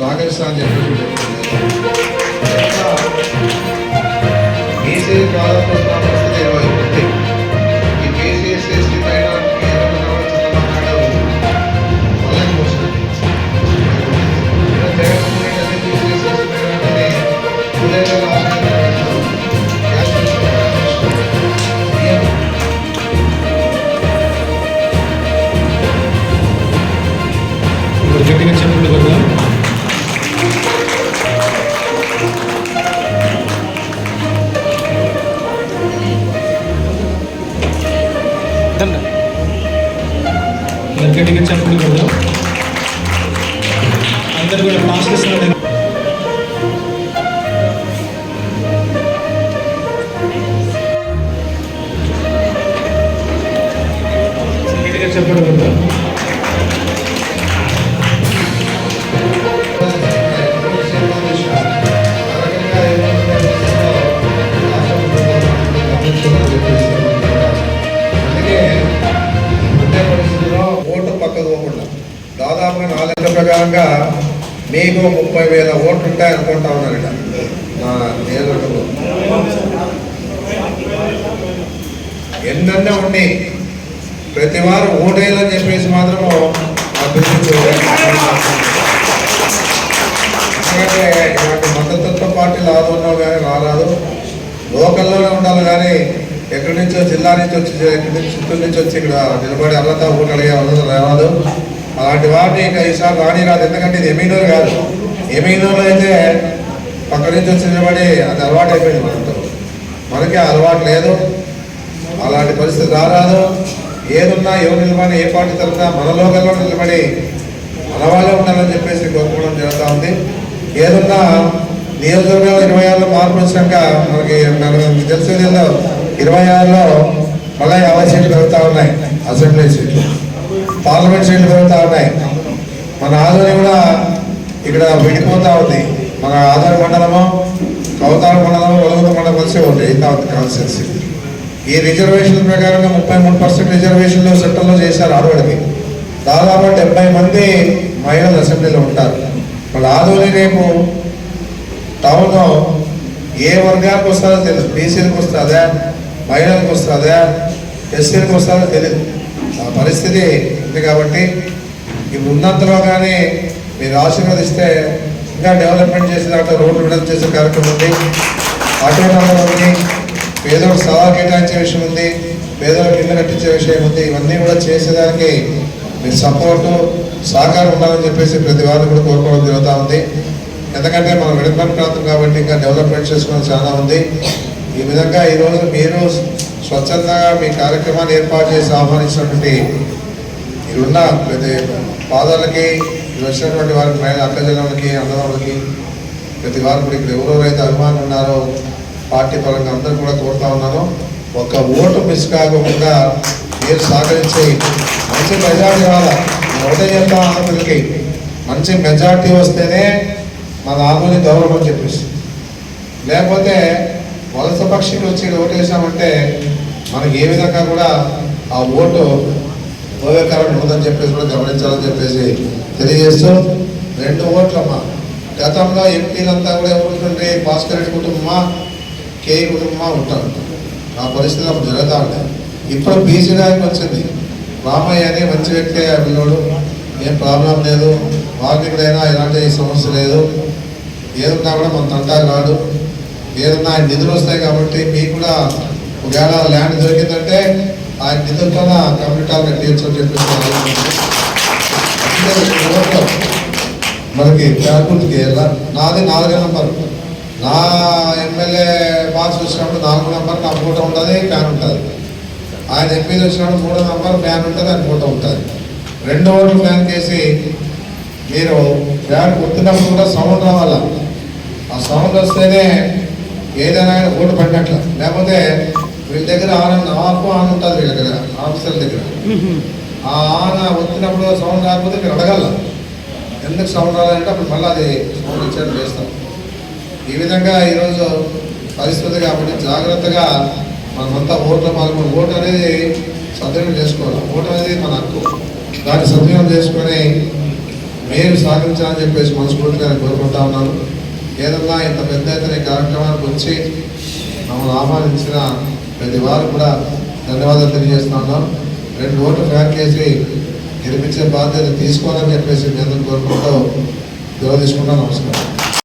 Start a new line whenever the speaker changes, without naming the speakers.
స్వాగతిస్తా అని చెప్పేసి బీసీ
గట్టిగా చెప్పండి కదా అందరు కూడా మాస్క్ ఇస్తున్నారు
దాదాపుగా నా లెక్క ప్రకారంగా మీకు ముప్పై వేల ఓట్లు ఉంటాయి అనుకుంటా ఉన్నారట. మా నియోజకవర్గంలో. ఎన్నెన్నో ఉండి ప్రతి వారు ఓటేయాలని చెప్పేసి మాత్రము అభ్యర్థించారు ఎందుకంటే ఇలాంటి మద్దతత్వ పార్టీలు ఆదరణ కానీ రారాదు. లోకల్లోనే ఉండాలి కానీ ఎక్కడి నుంచో జిల్లా నుంచి వచ్చి ఎక్కడి నుంచి చిత్తూరు నుంచి వచ్చి ఇక్కడ నిలబడి అర్హత ఓటు అడిగే అర్హత రాదు. అలాంటి వాటిని ఇంకా ఈసారి రానిరాదు. ఎందుకంటే ఇది ఎమీనోర్ కాదు. ఎమీనోర్లో అయితే పక్క నుంచి వచ్చి నిలబడి అది అలవాటు అయిపోయింది మనతో. మనకే అలవాటు లేదు. అలాంటి పరిస్థితి రారాదు. ఏదున్నా ఎవరు నిలబడి ఏ పార్టీ తరఫున మన లోకల్లో నిలబడి మన వాళ్ళే ఉండాలని చెప్పేసి కోరుకోవడం జరుగుతూ ఉంది. ఏదున్నా నియోజకవర్గాలు ఇరవై ఆరులో మార్పు వచ్చినాక మనకి మనకి తెలిసేదేదో ఇరవై ఆరులో మళ్ళీ యాభై సీట్లు పెరుగుతూ ఉన్నాయి అసెంబ్లీ సీట్లు. పార్లమెంట్ సీట్లు పెరుగుతూ ఉన్నాయి. మన ఆదరణ కూడా ఇక్కడ విడిపోతూ ఉంది. మన ఆదరణ మండలము కవతాల మండలము వలగత మండలం కలిసి ఉంది. కాన్స్టిట్యున్సీ. ఈ రిజర్వేషన్ ప్రకారంగా ముప్పై మూడు పర్సెంట్ రిజర్వేషన్లు సెంటర్లో చేశారు ఆడవాడికి దాదాపు డెబ్బై మంది మహిళలు అసెంబ్లీలో ఉంటారు. వాళ్ళ ఆదోని రేపు టౌన్లో ఏ వర్గానికి వస్తారో తెలుసు బీసీలకు వస్తుందా మహిళలకు వస్తుందా ఎస్సీలకు వస్తుందో తెలియదు పరిస్థితి ఉంది కాబట్టి ఈ ఉన్నంతలో కానీ మీరు ఆశీర్వదిస్తే ఇంకా డెవలప్మెంట్ చేసే దాంట్లో రోడ్లు విడుదల చేసే కార్యక్రమం ఉంది. ఆటో నంబర్ ఉంది. పేదలకు సలహా కేటాయించే విషయం ఉంది. పేదలకు ఇల్లు కట్టించే విషయం ఉంది. ఇవన్నీ కూడా చేసేదానికి మీ సపోర్టు సహకారం ఉండాలని చెప్పేసి ప్రతి వారిని కూడా కోరుకోవడం జరుగుతూ ఉంది. ఎందుకంటే మనం వెనుకబడి ప్రాంతం కాబట్టి ఇంకా డెవలప్మెంట్ చేసుకోవడం చాలా ఉంది. ఈ విధంగా ఈరోజు మీరు స్వచ్ఛందంగా మీ కార్యక్రమాన్ని ఏర్పాటు చేసి ఆహ్వానించినటువంటి ఇరున్న ప్రతి పాదాలకి వచ్చినటువంటి వారికి మహిళ అక్కజనులకి అన్నదమ్ములకి ప్రతి వారు కూడా ఇక్కడ ఎవరెవరైతే అభిమానులు ఉన్నారో పార్టీ పరంగా అందరూ కూడా కోరుతా ఉన్నాను. ఒక్క ఓటు మిస్ కాకుండా మీరు సహకరించి మంచి మెజార్టీ వాళ్ళ నేను ఒకటే చెప్తా ఆంధ్రులకి మంచి మెజార్టీ వస్తేనే మన ఆంధ్రుని గౌరవం అని చెప్పేసి. లేకపోతే వలస పక్షికి వచ్చి ఓటేసామంటే మనకి ఏ విధంగా కూడా ఆ ఓటు ఉపయోగకరం ఉందని చెప్పేసి కూడా గమనించాలని చెప్పేసి తెలియజేస్తూ రెండు ఓట్లమ్మా. గతంలో ఎంపీలంతా కూడా ఎవరుంటుండే భాస్కర్ రెడ్డి కుటుంబమా? కే కుటుంబమా? ఉంటారు. ఆ పరిస్థితి అప్పుడు జరుగుతూ ఉంటాయి ఇప్పుడు బీసీ నాయకు వచ్చింది. రామయ్య అనే మంచి వ్యక్తి ఆ పిల్లోడు ఏం ప్రాబ్లం లేదు. వాకికైనా ఎలాంటి సమస్య లేదు. ఏదన్నా కూడా మన తంటా కాదు ఏదన్నా ఆయన నిధులు వస్తాయి కాబట్టి మీకు కూడా ఒకవేళ ల్యాండ్ దొరికిందంటే ఆయన నిధులతో కంప్లీట్ హాల్ కట్టించు అని చెప్పేసి మనకి పేర్కొంటుకి ఎలా? నాది నాలుగో నంబర్. నా ఎమ్మెల్యే బాక్స్ వచ్చినప్పుడు నాలుగో నంబర్ నా ఫోటో ఉంటుంది ఫ్యాన్ ఉంటుంది. ఆయన ఎంపీలు వచ్చినప్పుడు మూడో నంబర్ ఫ్యాన్ ఉంటుంది ఆయన ఫోటో ఉంటుంది. రెండో ఓటు ఫ్యాన్ చేసి మీరు ఫ్యాన్ కొట్టినప్పుడు కూడా సౌండ్ రావాలా? ఆ సౌండ్ వస్తేనే ఏదైనా ఓటు పడినట్లు. లేకపోతే దగ్గర ఆన్ ఆఫ్ ఆన్ ఉంటుంది వీళ్ళ దగ్గర ఆఫీసర్ల దగ్గర. ఆ ఆన్ వచ్చినప్పుడు సౌండ్ రాకపోతే మీరు అడగాల. ఎందుకు సౌండ్ రాలంటే అప్పుడు మళ్ళీ అది సౌండ్ ఇచ్చేట్టు చేస్తాం. ఈ విధంగా ఈరోజు పరిస్థితి కాబట్టి జాగ్రత్తగా మనమంతా ఓట్లు పాల్గొని ఓటు అనేది సద్వినియోగం చేసుకోవాలి. ఓటు అనేది మన హక్కు. దాన్ని సద్వినియోగం చేసుకొని మీరు సహకరించాలని చెప్పేసి మనస్ఫూర్తిగా కోరుకుంటా ఉన్నాను. ఏదన్నా ఇంత పెద్ద ఎత్తున ఈ కార్యక్రమానికి వచ్చి మమ్మల్ని ఆహ్వానించిన ప్రతి వారు కూడా ధన్యవాదాలు తెలియజేస్తున్నాం రెండు ఓట్లు ఫ్యాక్ చేసి గెలిపించే బాధ్యత తీసుకోవాలని చెప్పేసి నేను కోరుకుంటూ తెలియజేసుకుంటా నమస్కారం.